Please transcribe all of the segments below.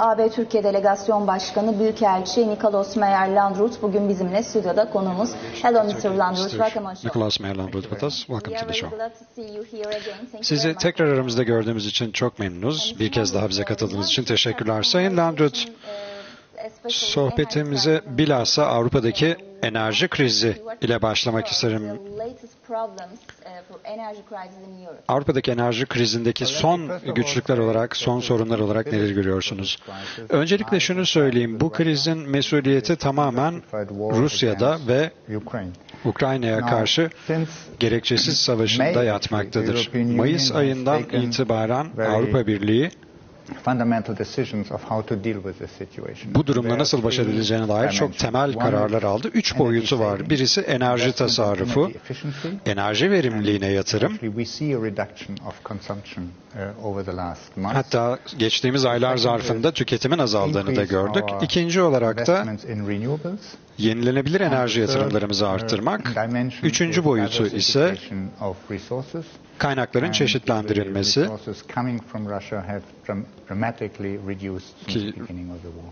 AB Türkiye Delegasyon Başkanı Büyükelçi Nikolos Meyer-Landrut bugün bizimle stüdyoda konuğumuz. Hello Mr. Landrut, welcome on show. Nicholas Mayerland with us. Welcome We to the show. Sizi tekrar aramızda gördüğümüz için çok memnunuz. Bir kez daha bize katıldığınız için teşekkürler. Sayın Landrut, sohbetimize bilhassa Avrupa'daki enerji krizi ile başlamak isterim. Avrupa'daki enerji krizindeki son güçlükler olarak, son sorunlar olarak neler görüyorsunuz? Öncelikle şunu söyleyeyim, bu krizin mesuliyeti tamamen Rusya'da ve Ukrayna'ya karşı gerekçesiz savaşında yatmaktadır. Mayıs ayından itibaren Avrupa Birliği bu durumla nasıl baş edileceğine dair çok temel kararlar aldı. Üç boyutu var. Birisi enerji tasarrufu, enerji verimliliğine yatırım, hatta geçtiğimiz aylar zarfında tüketimin azaldığını da gördük. İkinci olarak da yenilenebilir enerji yatırımlarımızı arttırmak. Üçüncü boyutu ise kaynakların çeşitlendirilmesi ki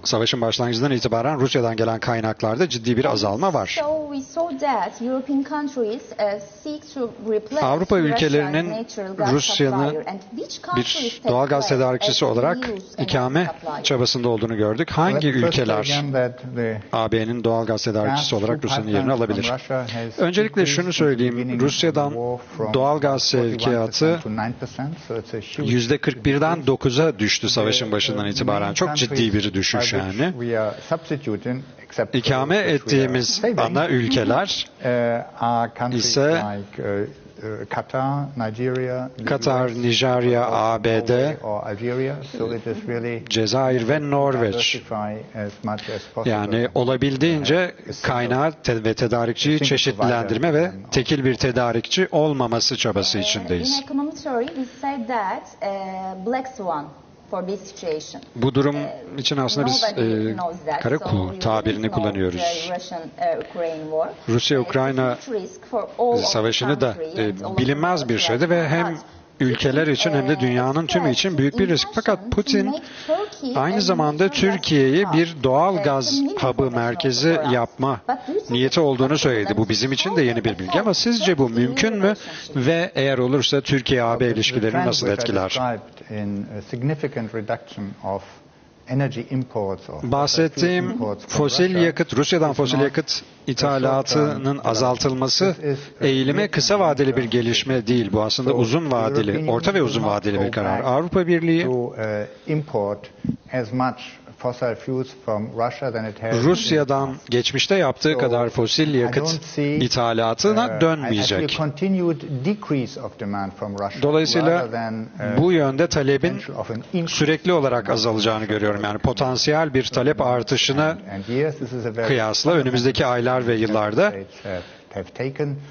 savaşın başlangıcından itibaren Rusya'dan gelen kaynaklarda ciddi bir azalma var. Avrupa ülkelerinin Rusya'nı bir doğal gaz tedarikçisi olarak ikame çabasında olduğunu gördük. Hangi ülkeler AB'nin doğal gaz tedarikçisi olarak Rusya'nın yerini alabilir? Öncelikle şunu söyleyeyim. Rusya'dan doğal gaz sevkiyatı %41'den 9'a düştü savaşın başından itibaren. Çok ciddi bir düşüş yani. İkame ettiğimiz ana ülkeler ise Katar, Nijerya, ABD, Cezayir ve Norveç. Yani olabildiğince kaynağı ve tedarikçiyi çeşitlendirme ve tekil bir tedarikçi olmaması çabası içindeyiz. Bu durum için aslında biz e, kara kuğu tabirini kullanıyoruz. Rusya-Ukrayna savaşını da e, bilinmez bir şeydi ve hem ülkeler için hem de dünyanın tümü için büyük bir risk. Fakat Putin aynı zamanda Türkiye'yi bir doğal gaz hub'ı merkezi yapma niyeti olduğunu söyledi. Bu bizim için de yeni bir bilgi ama sizce bu mümkün mü ve eğer olursa Türkiye-AB ilişkilerini nasıl etkiler? Bahsettiğim fosil yakıt, Rusya'dan fosil yakıt ithalatının azaltılması eğilimi kısa vadeli bir gelişme değil. Bu aslında uzun vadeli, orta ve uzun vadeli bir karar. Avrupa Birliği Rusya'dan geçmişte yaptığı kadar fosil yakıt ithalatına dönmeyecek. Dolayısıyla bu yönde talebin sürekli olarak azalacağını görüyorum. Yani potansiyel bir talep artışına kıyasla önümüzdeki aylar ve yıllarda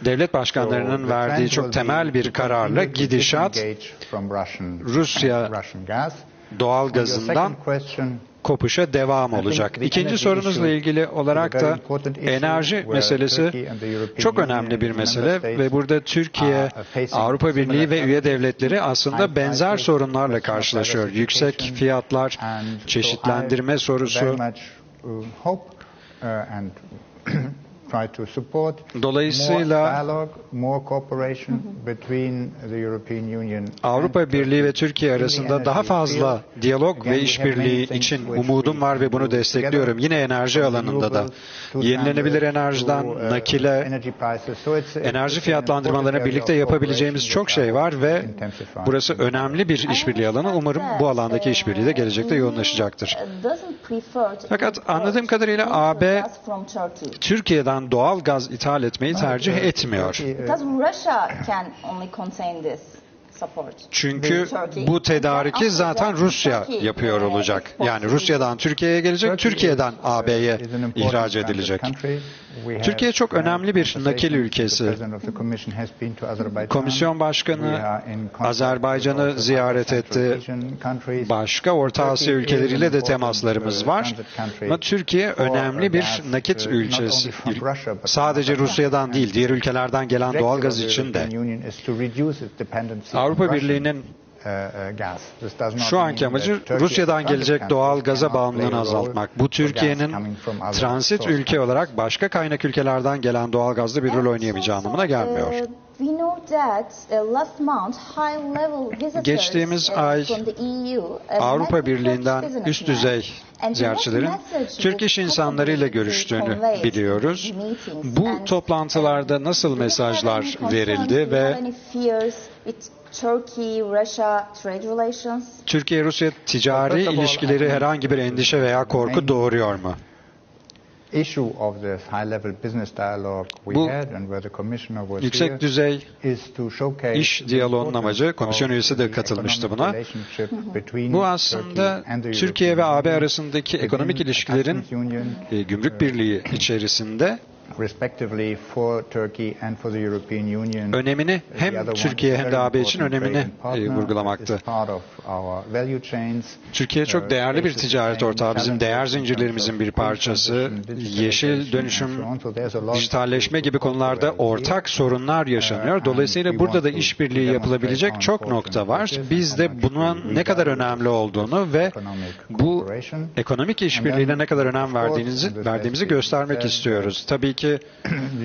devlet başkanlarının verdiği çok temel bir kararla gidişat Rusya doğal gazından kopuşa devam olacak. İkinci sorunuzla ilgili olarak da enerji meselesi çok önemli bir mesele ve burada Türkiye, Avrupa Birliği ve üye devletleri aslında benzer sorunlarla karşılaşıyor. Yüksek fiyatlar, çeşitlendirme sorusu. Dolayısıyla Avrupa Birliği ve Türkiye arasında daha fazla diyalog ve işbirliği için umudum var ve bunu destekliyorum. Yine enerji alanında da yenilenebilir enerjiden nakile, enerji fiyatlandırmalarını birlikte yapabileceğimiz çok şey var ve burası önemli bir işbirliği alanı. Umarım bu alandaki işbirliği de gelecekte yoğunlaşacaktır. Fakat anladığım kadarıyla AB Türkiye'den doğal gaz ithal etmeyi tercih etmiyor. Çünkü bu tedariki zaten Rusya yapıyor olacak. Yani Rusya'dan Türkiye'ye gelecek, Türkiye'den AB'ye ihraç edilecek. Türkiye çok önemli bir nakil ülkesi. Komisyon Başkanı Azerbaycan'ı ziyaret etti. Başka Orta Asya ülkeleriyle de temaslarımız var. Ama Türkiye önemli bir nakit ülkesi. Sadece Rusya'dan değil, diğer ülkelerden gelen doğalgaz için de. Avrupa Birliği'nin Şu anki amacı Rusya'dan gelecek doğal gaza bağımlılığını azaltmak. Bu Türkiye'nin transit ülke olarak başka kaynak ülkelerden gelen doğal gazda bir rol oynayamayacağı anlamına gelmiyor. Uh, uh, Geçtiğimiz uh, ay uh, Avrupa Birliği'nden üst düzey ziyaretçilerin Türk iş insanlarıyla görüştüğünü biliyoruz. Bu toplantılarda nasıl mesajlar verildi ve Türkiye-Rusya ticari ilişkileri herhangi bir endişe veya korku doğuruyor mu? issue of this high-level business dialogue we Bu had and where the commissioner was here Yüksek düzey is to showcase iş the diyaloğunun amacı, komisyon üyesi de the katılmıştı economic buna. relationship between Bu aslında Turkey and the Türkiye ve AB arasındaki within ekonomik ilişkilerin customs union, e, gümrük birliği içerisinde respectively for Turkey and for the European Union. önemini hem Türkiye hem de AB için önemini e, vurgulamaktı. Türkiye çok Uh, değerli bir ticaret ortağı, bizim değer zincirlerimizin bir parçası, yeşil dönüşüm, dijitalleşme gibi konularda ortak sorunlar yaşanıyor. Uh, Dolayısıyla and we burada da işbirliği yapılabilecek çok nokta var. Biz de bunun ne kadar önemli olduğunu ve bu ekonomik işbirliğine ne kadar önem verdiğinizi verdiğimizi göstermek istiyoruz. Tabii ki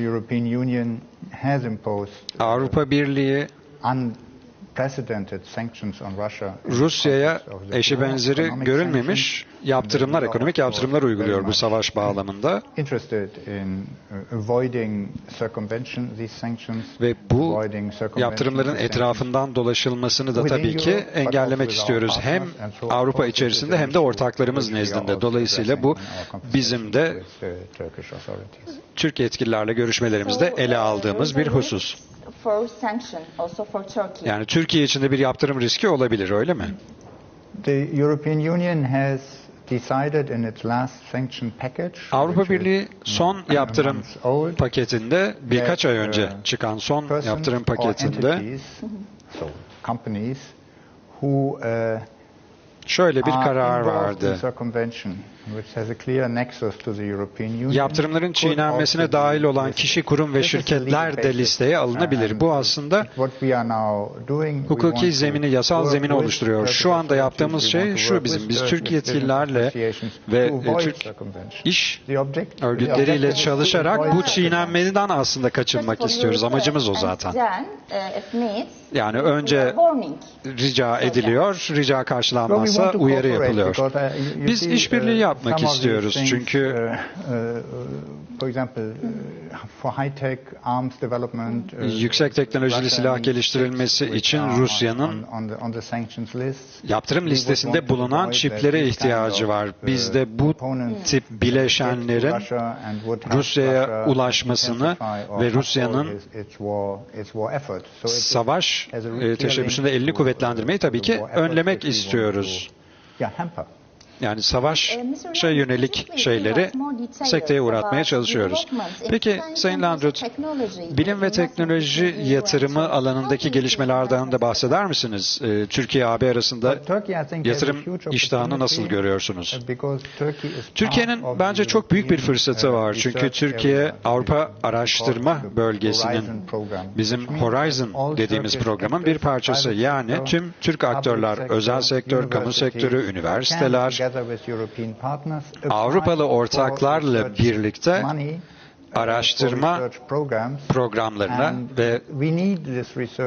Avrupa Birliği Rusya'ya eşi benzeri görülmemiş yaptırımlar, ekonomik yaptırımlar uyguluyor bu savaş bağlamında uh, ve bu yaptırımların etrafından dolaşılmasını da tabii ki engellemek istiyoruz. Hem Avrupa içerisinde hem de ortaklarımız nezdinde. Dolayısıyla bu bizim de. Türk yetkililerle görüşmelerimizde ele aldığımız bir husus. For sanction, also for Turkey. Yani Türkiye içinde bir yaptırım riski olabilir öyle mi? The European Union has decided in its last sanction package, Avrupa Birliği son yaptırım paketinde birkaç ay that, önce uh, çıkan son yaptırım paketinde entities, so companies who uh, şöyle bir karar vardı. İn circumvention, which has a clear nexus to the European Union, Yaptırımların çiğnenmesine dahil olan kişi, kurum ve şirketler de listeye alınabilir. Bu aslında hukuki zemini, yasal zemini oluşturuyor. Şu anda yaptığımız şey şu bizim. Biz Türk yetkililerle ve Türk iş örgütleriyle çalışarak bu çiğnenmeden aslında kaçınmak istiyoruz. Amacımız o zaten. uh, Yani önce rica ediliyor, rica karşılanmazsa uyarı yapılıyor. uh, Biz see, işbirliği uh, yapmak istiyoruz. çünkü uh, uh, for example, uh, for high-tech arms development, uh, Yüksek teknolojili silah geliştirilmesi için Rusya'nın yaptırım listesinde bulunan çiplere ihtiyacı var. uh, Biz de bu tip bileşenlerin Rusya'ya ulaşmasını ve Rusya'nın savaş e, teşebbüsünde elini to, kuvvetlendirmeyi uh, tabii ki önlemek istiyoruz. Yani savaş Uh, Mr. şey Landrut, yönelik şeyleri sekteye uğratmaya çalışıyoruz. Peki Sayın and Landrut, technology, bilim ve teknoloji yatırımı alanındaki gelişmelerden de bahseder misiniz? Ee, Türkiye-AB arasında yatırım iştahını nasıl görüyorsunuz? uh, Türkiye'nin bence çok büyük bir fırsatı uh, var. Çünkü Türkiye Avrupa araştırma bölgesinin bizim Horizon dediğimiz programın bir parçası. Yani tüm Türk aktörler, özel sektör, kamu sektörü, üniversiteler, Avrupalı ortaklarla birlikte araştırma programlarına ve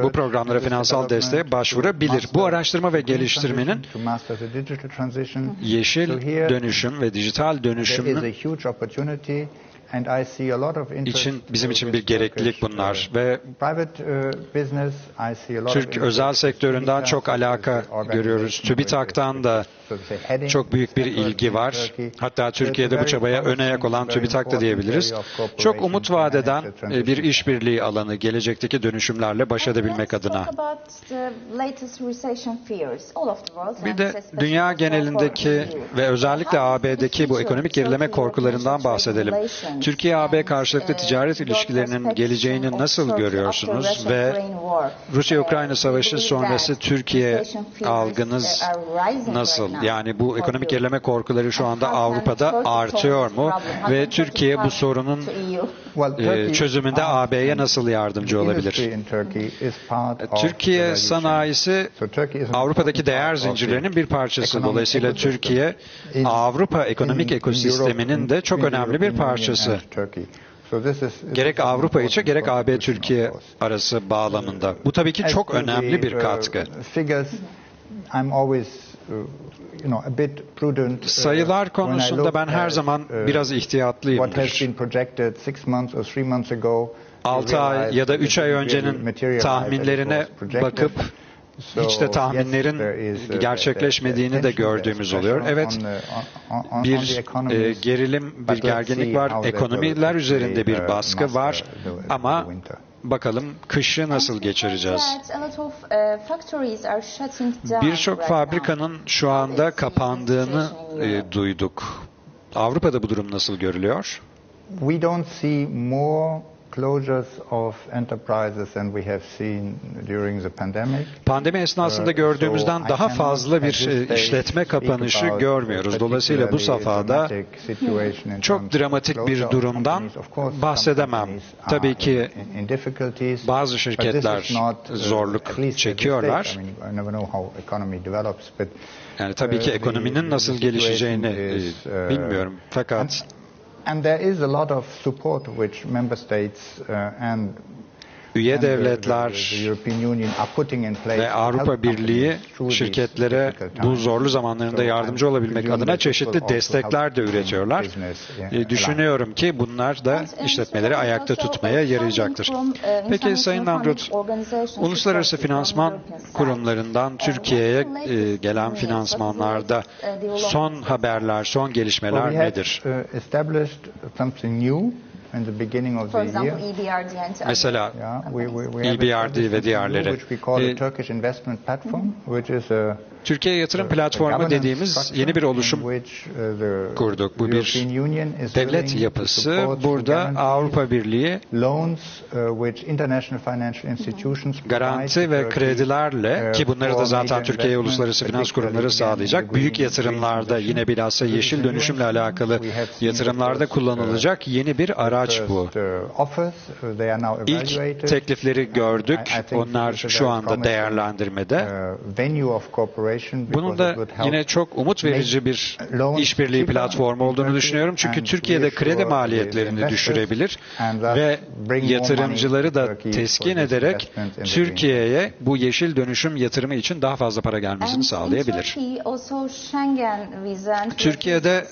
bu programlara finansal desteğe başvurabilir. Bu araştırma ve geliştirmenin yeşil dönüşüm ve dijital dönüşümün huge opportunity and I see a lot of interest için bizim için bir gereklilik bunlar uh, ve private uh, business I see a lot of Türk interest. özel sektöründen çok alaka the organization görüyoruz. TÜBİTAK'tan da çok büyük bir ilgi in var. Hatta Türkiye'de bu çabaya ön promising, ayak olan TÜBİTAK da diyebiliriz. Çok umut for vaat eden energy e, bir işbirliği alanı gelecekteki dönüşümlerle baş edebilmek adına. Bir de dünya genelindeki ve özellikle AB'deki bu ekonomik gerileme korkularından bahsedelim. Türkiye-AB karşılıklı ticaret ilişkilerinin geleceğini nasıl görüyorsunuz ve? Rusya-Ukrayna savaşı sonrası Türkiye algınız nasıl? Yani bu ekonomik gerileme korkuları şu And anda Avrupa'da artıyor mu ve Türkiye bu sorunun e, çözümünde AB'ye nasıl yardımcı olabilir? Türkiye sanayisi Avrupa'daki değer zincirlerinin bir parçası. Dolayısıyla Türkiye Avrupa ekonomik in ekosisteminin de çok önemli bir parçası. This Gerek Avrupa içi gerek AB Türkiye arası bağlamında. Bu tabii ki çok önemli bir uh, katkı. Uh, uh, Sayılar konusunda ben her zaman biraz ihtiyatlıyımdır. been projected six months or three months ago. you 6 ay ya da that 3 it ay öncenin tahminlerine bakıp hiç de tahminlerin gerçekleşmediğini de gördüğümüz oluyor. Evet, bir e, gerilim, bir gerginlik var. Ekonomiler üzerinde bir uh, baskı var. Ama bakalım kışı nasıl geçireceğiz? uh, Birçok fabrikanın şu anda kapandığını e, duyduk. Avrupa'da bu durum nasıl görülüyor? We don't see more closures of enterprises than we have seen during the pandemic. Pandemi esnasında Uh, I daha fazla bir işletme kapanışı görmüyoruz. Dolayısıyla bu safhada çok dramatik bir durumdan bahsedemem. Tabii ki bazı şirketler uh, zorluk çekiyorlar. Yani tabii ki uh, ekonominin nasıl gelişeceğini e, bilmiyorum. Fakat And there is a lot of support which member states uh, and üye the- devletler ve Avrupa Birliği şirketlere bu zorlu zamanlarında yardımcı olabilmek adına çeşitli destekler de üretiyorlar. E, Düşünüyorum ki bunlar da işletmeleri ayakta tutmaya yarayacaktır. Peki Sayın Landrut, uluslararası finansman kurumlarından Türkiye'ye e, gelen finansmanlarda son haberler, son gelişmeler nedir? Established something new in the beginning of For the example, year. EBRD and other Mesela Yeah, we, we, we EBRD ve diğerleri. which we call E, a Turkish Investment Platform, mm-hmm. which is a Türkiye Yatırım Platformu dediğimiz yeni bir oluşum uh, kurduk. Bu bir devlet yapısı. Burada Avrupa Birliği uh, garanti ve kredilerle uh, ki bunları da zaten Türkiye uluslararası finans kurumları sağlayacak. Büyük yatırımlarda yine bilhassa yeşil dönüşümle alakalı yatırımlarda kullanılacak yeni bir araç bu. İlk teklifleri gördük. Onlar şu anda değerlendirmede. Uh, Bunun da yine çok umut verici bir işbirliği platformu olduğunu düşünüyorum. Çünkü Türkiye'de kredi maliyetlerini düşürebilir ve yatırımcıları da teskin ederek Türkiye'ye bu yeşil dönüşüm yatırımı için daha fazla para gelmesini sağlayabilir. Türkiye'de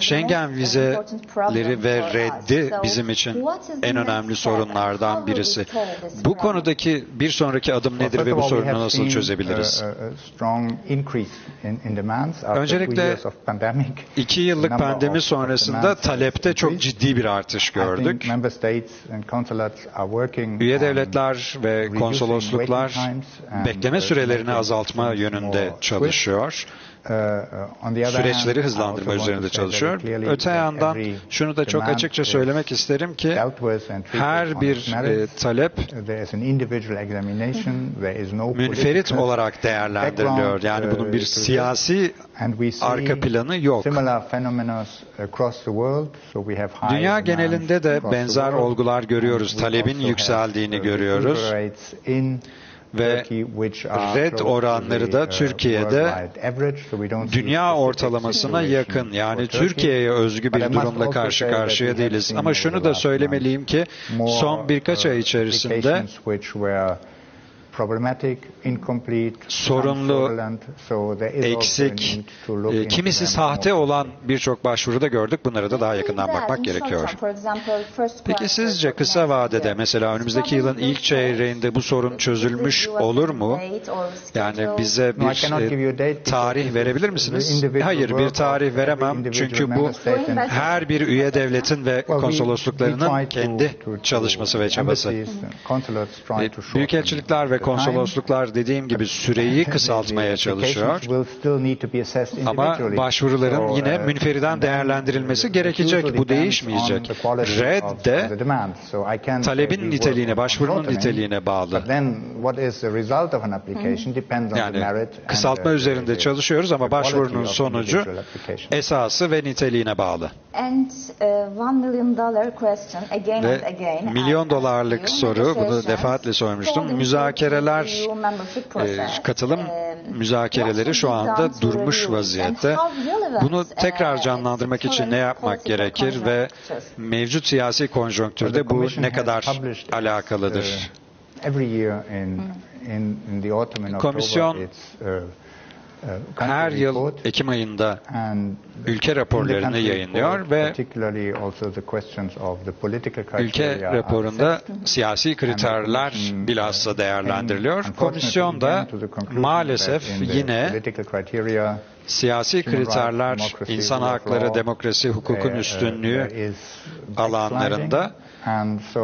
Schengen vizeleri ve reddi bizim için en önemli sorunlardan birisi. Bu konudaki bir sonraki adım nedir ve bu sorunu nasıl çözebiliriz? A- a strong increase in- in demands after two Öncelikle years of pandemic. İki yıllık pandemi sonrasında talepte çok ciddi bir artış gördük. member states and consulates are working Üye devletler ve and, bekleme sürelerini azaltma yönünde çalışıyor. The other Süreçleri hızlandırma üzerinde çalışıyor. Öte yandan şunu da çok açıkça söylemek isterim ki her bir e, talep münferit olarak değerlendiriliyor. Yani bunun uh, bir to this. siyasi arka planı yok. Dünya genelinde de benzer olgular görüyoruz. Talebin yükseldiğini uh, görüyoruz. Ve red oranları da Türkiye'de dünya ortalamasına yakın. Yani. Türkiye'ye özgü bir durumla karşı karşıya değiliz. Ama şunu da söylemeliyim ki son birkaç ay içerisinde sorunlu, fraudulent. So there is also a eksik, need to look e, into kimisi sahte olan birçok başvuruda gördük. Bunlara da daha yakından bakmak gerekiyor. Peki sizce kısa vadede mesela önümüzdeki yılın ilk çeyreğinde bu sorun çözülmüş olur mu? Yani bize No, I bir cannot give you a e, tarih this verebilir is misiniz? Hayır, bir tarih veremem. Çünkü bu her bir üye devletin ve Well, we- we konsolosluklarının try to- kendi çalışması ve çabası. embassies and consulates try to shorten Büyükelçilikler ve konsolosluklar dediğim gibi süreyi kısaltmaya çalışıyor. Ama başvuruların yine münferiden değerlendirilmesi gerekecek. Bu değişmeyecek. Red de talebin niteliğine, başvurunun niteliğine bağlı. Yani kısaltma üzerinde çalışıyoruz ama başvurunun sonucu esası ve niteliğine bağlı. Uh, Ve milyon dolarlık soru, bunu defaatle sormuştum. holding Müzakereler, e, katılım müzakereleri şu anda durmuş vaziyette. Bunu uh, tekrar canlandırmak için ne yapmak gerekir ve mevcut siyasi konjonktürde bu ne kadar alakalıdır? Komisyon her yıl Ekim ayında ülke raporlarını yayınlıyor ve ülke raporunda siyasi kriterler bilhassa değerlendiriliyor. Komisyon da maalesef yine siyasi kriterler, insan hakları, demokrasi, hukukun üstünlüğü alanlarında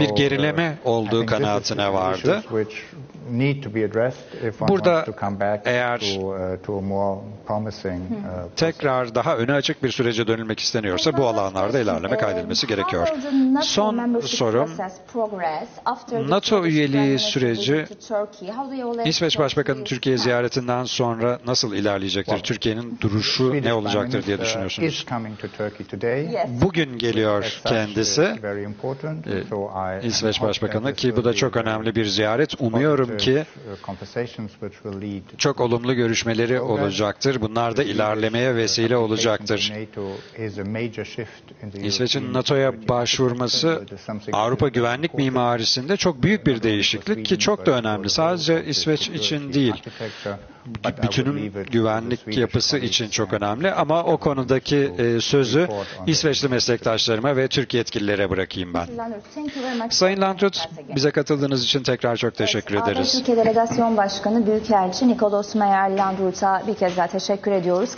bir gerileme olduğu kanaatine vardı. Burada eğer tekrar daha öne açık bir sürece dönülmek isteniyorsa bu alanlarda ilerleme kaydedilmesi gerekiyor. Son sorum, NATO üyeliği süreci İsveç Başbakanı Türkiye ziyaretinden sonra nasıl ilerleyecektir? Türkiye'nin duruşu ne olacaktır diye düşünüyorsunuz? Bugün geliyor kendisi. Ee, İsveç Başbakanı ki bu da çok önemli bir ziyaret. Umuyorum ki çok olumlu görüşmeleri olacaktır. Bunlar da ilerlemeye vesile olacaktır. İsveç'in NATO'ya başvurması Avrupa güvenlik mimarisinde çok büyük bir değişiklik ki çok da önemli. Sadece İsveç için değil, bütünün güvenlik yapısı için çok önemli ama o konudaki e, sözü İsveçli meslektaşlarıma ve Türk yetkililere bırakayım ben. Sayın Landrut, bize katıldığınız için tekrar çok teşekkür ederiz. Türkiye Delegasyon Başkanı Büyükelçi Nikolos Meyer Landrut'a bir kez daha teşekkür ediyoruz.